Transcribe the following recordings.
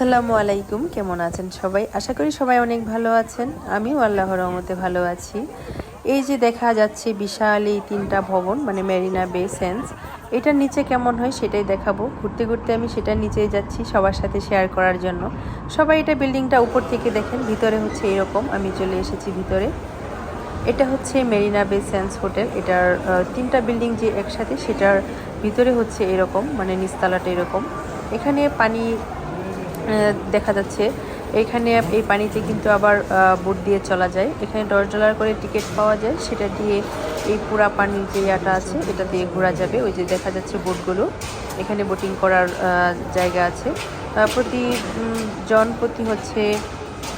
আসসালামু আলাইকুম, কেমন আছেন সবাই? আশা করি সবাই অনেক ভালো আছেন। আমিও আল্লাহর রহমতে ভালো আছি। এই যে দেখা যাচ্ছে বিশাল এই তিনটা ভবন মানে মেরিনা বে সেন্স, এটার নিচে কেমন হয় সেটাই দেখাবো। ঘুরতে ঘুরতে আমি সেটার নিচেই যাচ্ছি সবার সাথে শেয়ার করার জন্য। সবাই এটা বিল্ডিংটা উপর থেকে দেখেন, ভিতরে হচ্ছে এরকম, আমি চলে এসেছি ভিতরে। এটা হচ্ছে মেরিনা বে সেন্স হোটেল, এটার তিনটা বিল্ডিং যে একসাথে, সেটার ভিতরে হচ্ছে এরকম মানে নিচতলাটা এরকম। এখানে পানি দেখা যাচ্ছে। এখানে এই পানিতে কিন্তু আবার বোট দিয়ে চলা যায়। এখানে দশ ডলার করে টিকিট পাওয়া যায়। সেটা দিয়ে এই পুরা পানির যে ইয়াটা আছে, এটা দিয়ে ঘোরা যাবে। ওই যে দেখা যাচ্ছে বোটগুলো। এখানে বোটিং করার জায়গা আছে। প্রতি জন প্রতি হচ্ছে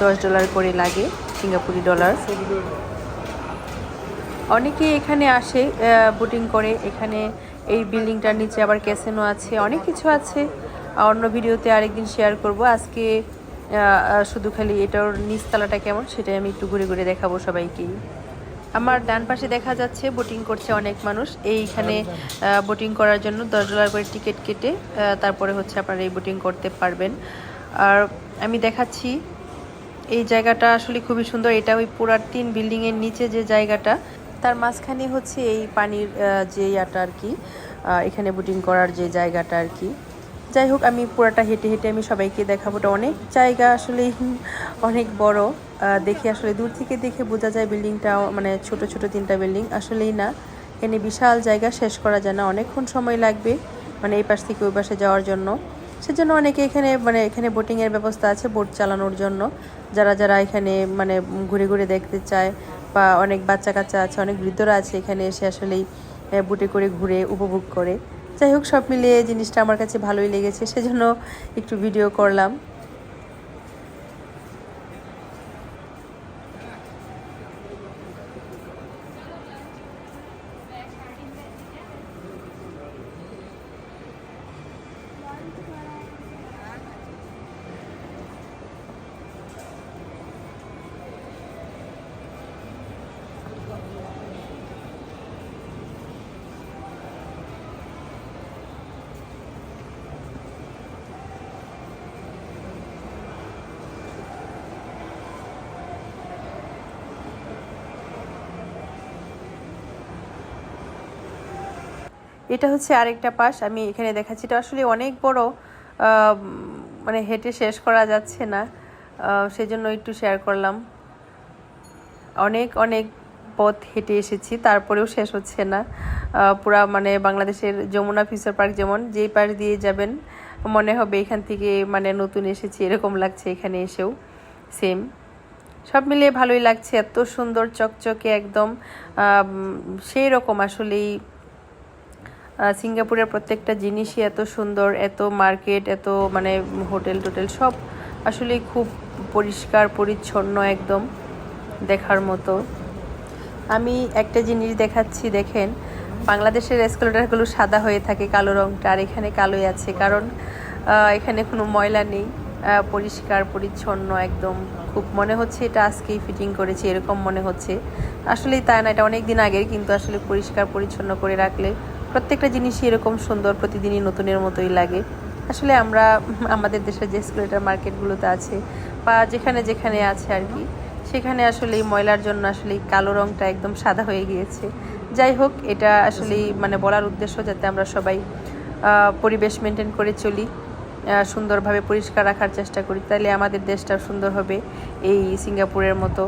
দশ ডলার করে লাগে সিঙ্গাপুরি ডলার। অনেকে এখানে আসে বোটিং করে। এখানে এই বিল্ডিংটার নিচে আবার ক্যাসেনো আছে। অনেক কিছু আছে। অন্য ভিডিওতে আরেকদিন শেয়ার করব। আজকে শুধু খালি এটার নিচতলাটা কেমন সেটাই আমি একটু ঘুরে ঘুরে দেখাবো সবাইকেই। আমার ডান পাশে দেখা যাচ্ছে বোটিং করছে অনেক মানুষ। এইখানে বোটিং করার জন্য দশ ডলার করে টিকিট কেটে তারপরে হচ্ছে আপনারা এই বোটিং করতে পারবেন। আর আমি দেখাচ্ছি, এই জায়গাটা আসলে খুবই সুন্দর। এটা ওই পুরার তিন বিল্ডিং এর নিচে যে জায়গাটা, তার মাঝখানে হচ্ছে এই পানির যে ইয়াটা আর কি এখানে বোটিং করার যে জায়গাটা আর কি। যাই হোক, আমি পুরাটা হেঁটে হেঁটে আমি সবাইকে দেখাবো। ওটা অনেক জায়গা আসলে অনেক বড়। দেখে আসলে দূর থেকে দেখে বোঝা যায় বিল্ডিংটা মানে ছোট ছোট তিনটা বিল্ডিং। আসলেই না, এখানে বিশাল জায়গা শেষ করা যায় না। অনেকক্ষণ সময় লাগবে মানে এই পাশ থেকে ওই পাশে যাওয়ার জন্য। সেজন্য অনেকে এখানে মানে এখানে বোটিংয়ের ব্যবস্থা আছে বোট চালানোর জন্য। যারা যারা এখানে মানে ঘুরে ঘুরে দেখতে চায় বা অনেক বাচ্চা কাচ্চা আছে, অনেক বৃদ্ধরা আছে এখানে এসে আসলেই বোটে করে ঘুরে, উপভোগ করে। যাই হোক সব মিলিয়ে জিনিসটা আমার কাছে ভালোই লেগেছে সেজন্য একটু ভিডিও করলাম। এটা হচ্ছে আরেকটা পাশ, আমি এখানে দেখাচ্ছি। এটা আসলে অনেক বড় মানে হেঁটে শেষ করা যাচ্ছে না। সেজন্য একটু শেয়ার করলাম। অনেক অনেক পথ হেঁটে এসেছি, তারপরেও শেষ হচ্ছে না। পুরা মানে বাংলাদেশের যমুনা ফিউচার পার্ক যেমন, যেই পাশ দিয়ে যাবেন, মনে হবে এখান থেকে মানে নতুন এসেছি, এরকম লাগছে এখানে এসেও। সেম সব মিলিয়ে ভালোই লাগছে, এত সুন্দর, চকচকে একদম। সেই রকম আসলেই সিঙ্গাপুরের প্রত্যেকটা জিনিসই এত সুন্দর, এত মার্কেট, এত মানে হোটেল টোটেল সব আসলে খুব পরিষ্কার, পরিচ্ছন্ন একদম দেখার মতো। আমি একটা জিনিস দেখাচ্ছি, দেখেন। বাংলাদেশের এসকেলেটারগুলো সাদা হয়ে থাকে কালো রংটা, আর এখানে কালোই আছে কারণ এখানে কোনো ময়লা নেই পরিষ্কার, পরিচ্ছন্ন একদম। খুব মনে হচ্ছে এটা আজকেই ফিটিং করেছি, এরকম মনে হচ্ছে। আসলেই তা না, এটা অনেক দিন আগের, কিন্তু আসলে পরিষ্কার, পরিচ্ছন্ন করে রাখলে প্রত্যেকটা জিনিসই এরকম সুন্দর, প্রতিদিনই নতুনের মতোই লাগে। আসলে আমরা, আমাদের দেশের যে স্কুলেটার মার্কেটগুলোতে আছে বা যেখানে যেখানে আছে আর কি, সেখানে আসলে এই ময়লার জন্য আসলে কালো রংটা একদম সাদা হয়ে গিয়েছে। যাই হোক, এটা আসলে মানে বলার উদ্দেশ্য যাতে আমরা সবাই পরিবেশ মেনটেন করে চলি সুন্দরভাবে পরিষ্কার রাখার চেষ্টা করি। তাহলে আমাদের দেশটা সুন্দর হবে এই সিঙ্গাপুরের মতো।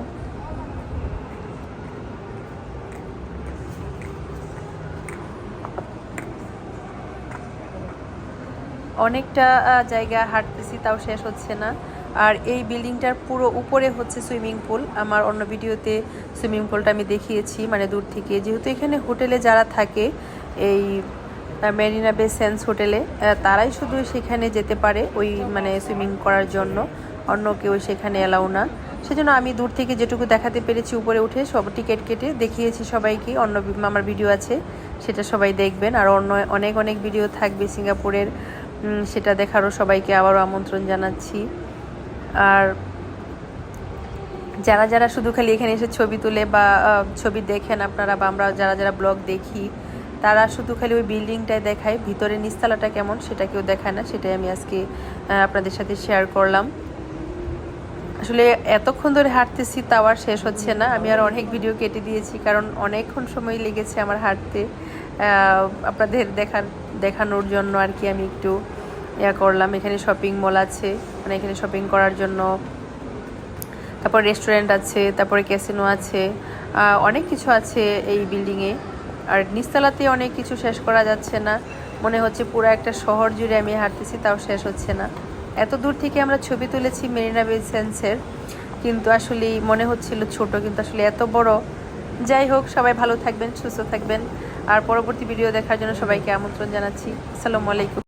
অনেকটা জায়গা হাঁটতেছি, তাও শেষ হচ্ছে না। আর এই বিল্ডিংটার পুরো উপরে হচ্ছে সুইমিং পুল। আমার অন্য ভিডিওতে সুইমিং পুলটা আমি দেখিয়েছি মানে দূর থেকে। যেহেতু এখানে হোটেলে যারা থাকে, এই মেরিনা বে সেন্স হোটেলে তারাই শুধু সেখানে যেতে পারে ওই মানে সুইমিং করার জন্য। অন্য কেউ সেখানে এলাও না। সেজন্য আমি দূর থেকে যেটুকু দেখাতে পেরেছি উপরে উঠে, সব টিকিট কেটে দেখিয়েছি সবাইকে। অন্য আমার ভিডিও আছে, সেটা সবাই দেখবেন। আর অন্য অনেক অনেক ভিডিও থাকবে সিঙ্গাপুরের সেটা দেখারও সবাইকে আবারও আমন্ত্রণ জানাচ্ছি। আর যারা যারা শুধু খালি এখানে এসে ছবি তুলে বা ছবি দেখেন আপনারা বা আমরা যারা যারা ব্লগ দেখি, তারা শুধু খালি ওই বিল্ডিংটাই দেখায় ভিতরে নিস্তালাটা কেমন সেটা কেউ দেখায় না, সেটাই আমি আজকে আপনাদের সাথে শেয়ার করলাম। আসলে এতক্ষণ ধরে হাঁটতেছি তাও আর শেষ হচ্ছে না। আমি আর অনেক ভিডিও কেটে দিয়েছি, কারণ অনেকক্ষণ সময় লেগেছে আমার হাঁটতে। আপনাদের দেখার দেখানোর জন্য আর কি আমি একটু ইয়া করলাম। এখানে শপিং মল আছে মানে এখানে শপিং করার জন্য। তারপর রেস্টুরেন্ট আছে, তারপরে ক্যাসিনো আছে। অনেক কিছু আছে এই বিল্ডিংয়ে আর নিচতলাতে অনেক কিছু শেষ করা যাচ্ছে না। মনে হচ্ছে পুরো একটা শহর জুড়ে আমি হাঁটতেছি, তাও শেষ হচ্ছে না। এত দূর থেকে আমরা ছবি তুলেছি মেরিনা বে সেন্সের। কিন্তু আসলে মনে হচ্ছিল ছোট, কিন্তু আসলে এত বড়। যাই হোক, সবাই ভালো থাকবেন, সুস্থ থাকবেন। আর পরবর্তী ভিডিও দেখার জন্য সবাইকে আমন্ত্রণ জানাচ্ছি। আসসালামু আলাইকুম।